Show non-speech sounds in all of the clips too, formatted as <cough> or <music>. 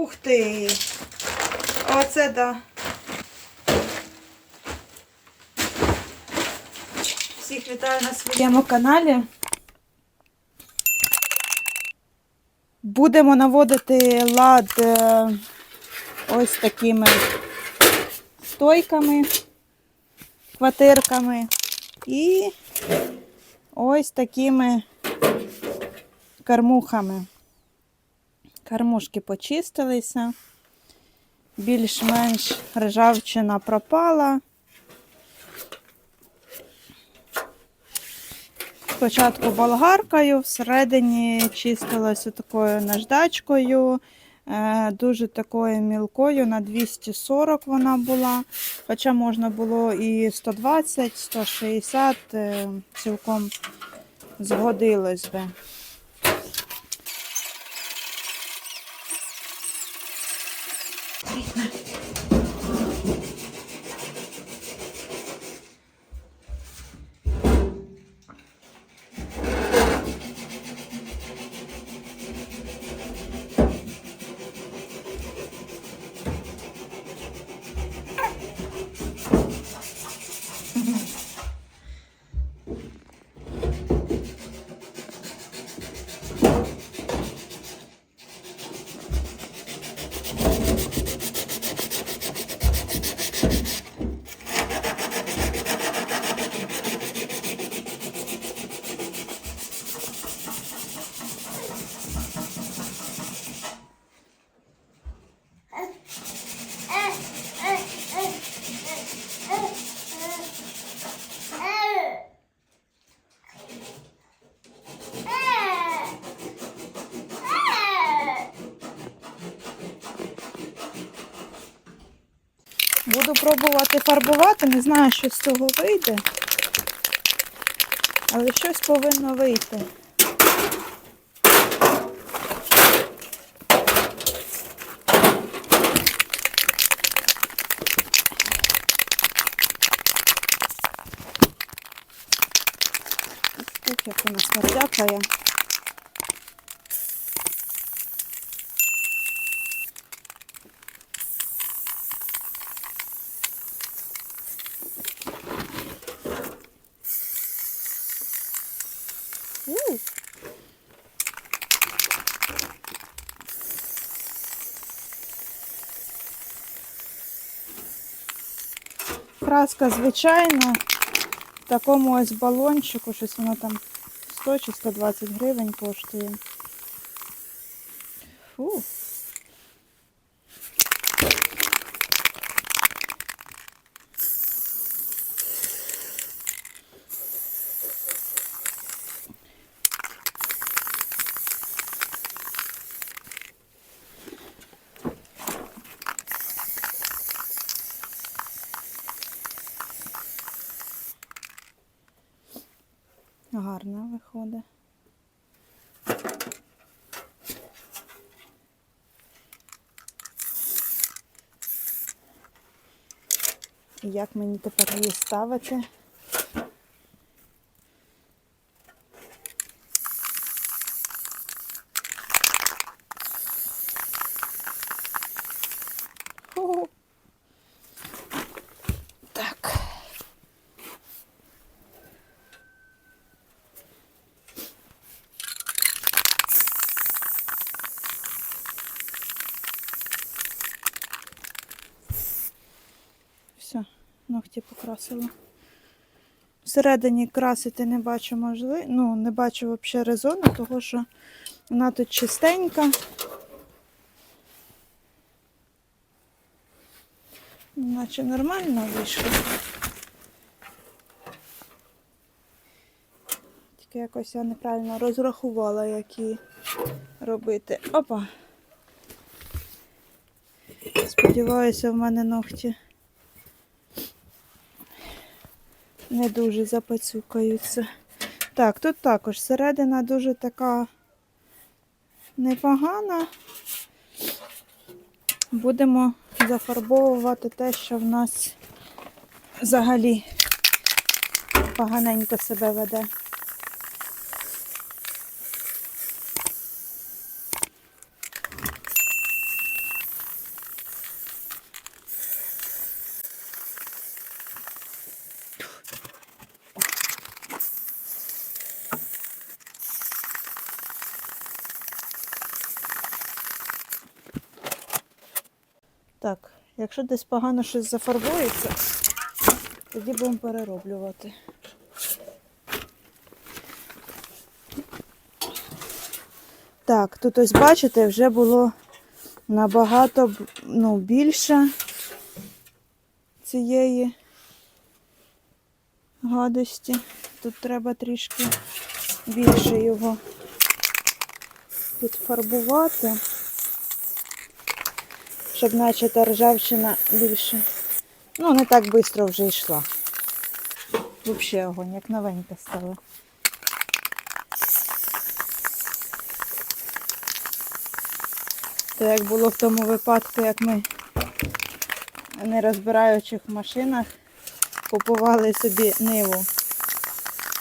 Ух ти! Оце да. Всіх вітаю на своєму каналі. Будемо наводити лад е, ось такими стойками, квартирками і ось такими кормухами. Кормушки почистилися, більш-менш ржавчина пропала. Спочатку болгаркою, всередині чистилася такою наждачкою, е, дуже такою мілкою, на 240 вона була. Хоча можна було і 120, 160, е, цілком згодилось би. Буду пробувати фарбувати, не знаю, що з цього вийде. Але щось повинно вийти. Ось як у нас Краска звичайна. В такому ось балончику, щось воно там 100 чи 120 гривень коштує. Фу. Гарно виходить. Як мені тепер її ставити? Ху. Так. Все, ногті покрасила. Всередині красити не бачу можливо, ну, не бачу взагалі резону, тому що вона тут чистенька. Наче нормально вийшло. Тільки якось я неправильно розрахувала, як її робити. Опа! Сподіваюся, в мене ногті не дуже запацюкаються. Так, тут також середина дуже така непогана. Будемо зафарбовувати те, що в нас взагалі поганенько себе веде. Так, якщо десь погано щось зафарбується, тоді будемо перероблювати. Так, тут ось бачите, вже було набагато ну, більше цієї гадості. Тут треба трішки більше його підфарбувати, щоб наче та ржавчина більше. Ну, не так швидко вже йшла. Взагалі огонь, як новенька стала. Це як було в тому випадку, як ми, не розбираючих машинах, купували собі ниву.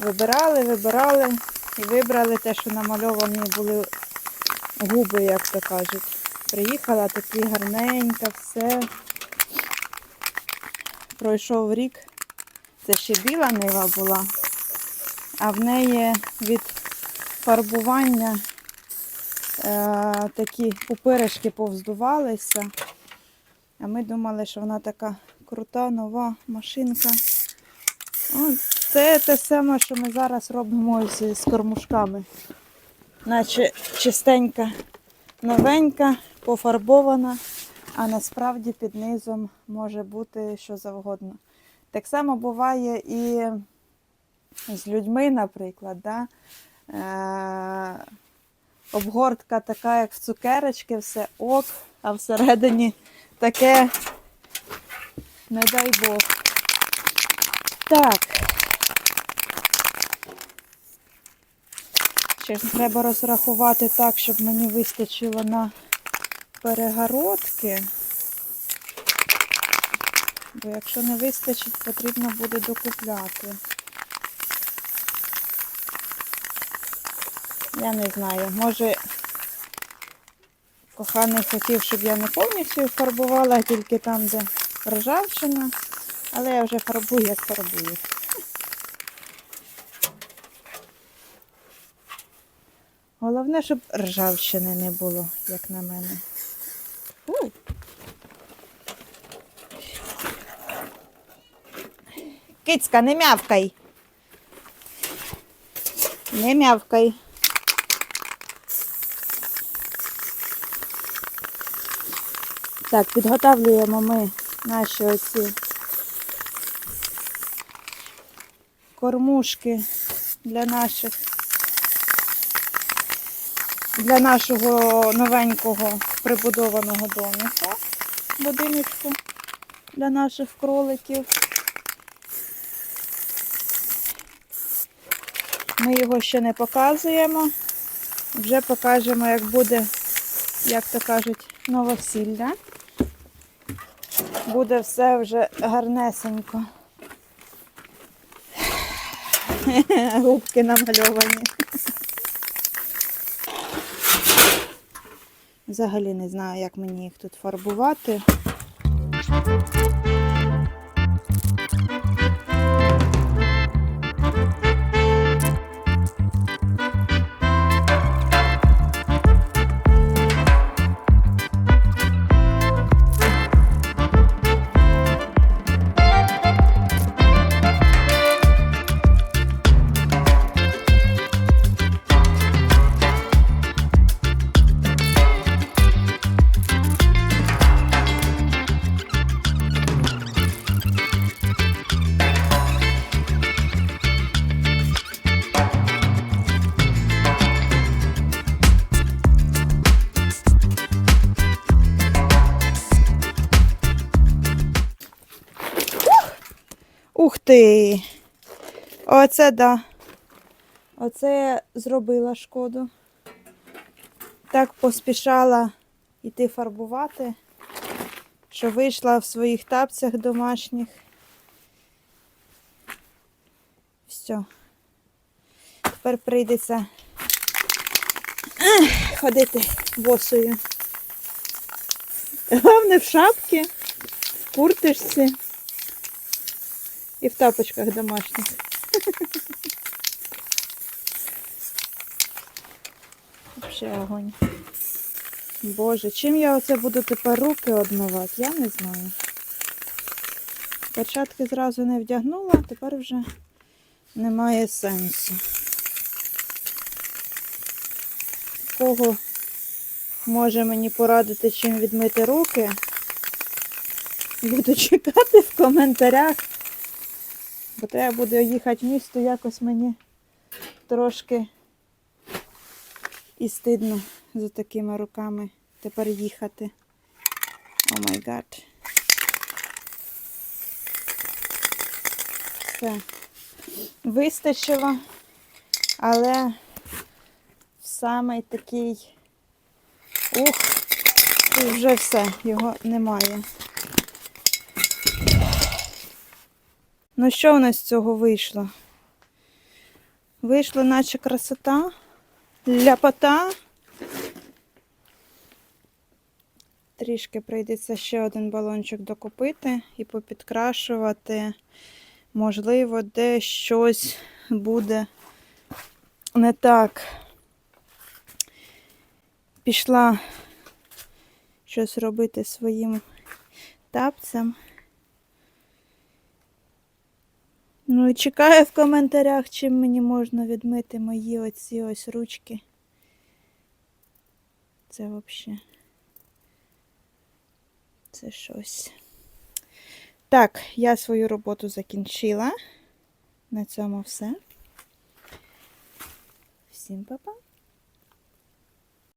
Вибирали, вибирали і вибрали те, що намальовані були губи, як то кажуть. Приїхала такі гарненька, все. Пройшов рік. Це ще біла нива була, а в неї від фарбування е, такі пупиришки повздувалися. А ми думали, що вона така крута, нова машинка. О, це те саме, що ми зараз робимо з, з кормушками. Наче чистенька, новенька, пофарбована, а насправді під низом може бути що завгодно. Так само буває і з людьми, наприклад. Да? Е- обгортка така, як в цукерочки, все ок, а всередині таке, не дай Бог. Так. Ще треба розрахувати так, щоб мені вистачило на перегородки. Бо якщо не вистачить, потрібно буде докупляти. Я не знаю, може коханий хотів, щоб я не повністю фарбувала, тільки там, де ржавчина, але я вже фарбую, як фарбую. Головне, щоб ржавчини не було, як на мене. Ой. Кицька, не мявкай. Не мявкай. Так, підготовлюємо ми наші оці кормушки для наших для нашого новенького прибудованого домика, будиночку для наших кроликів. Ми його ще не показуємо. Вже покажемо, як буде, як то кажуть, новосілля. Буде все вже гарнесенько. <laughs> Губки намальовані. Взагалі не знаю, як мені їх тут фарбувати. Ти! Оце да. Оце я зробила шкоду. Так поспішала йти фарбувати, що вийшла в своїх тапцях домашніх. Все. Тепер прийдеться ходити босою. Головне в шапці, в курточці і в тапочках домашніх. <laughs> Вообще огонь. Боже, чим я оце буду тепер руки одмивати, я не знаю. Перчатки зразу не вдягнула, тепер вже немає сенсу. Кого може мені порадити, чим відмити руки? Буду чекати в коментарях. Бо треба буде їхати в місто якось мені трошки і стидно за такими руками тепер їхати. О май гад. Все. Вистачило, але в самий такий. Ух, і вже все, його немає. Ну що у нас з цього вийшло? Вийшло наче красота, ляпота. Трішки прийдеться ще один балончик докупити і попідкрашувати. Можливо, де щось буде не так. Пішла щось робити своїм тапцем. Ну чекаю в коментарях, чим мені можна відмити мої оці ось ручки. Це взагалі. Це щось. Так, я свою роботу закінчила. На цьому все. Всім па-па.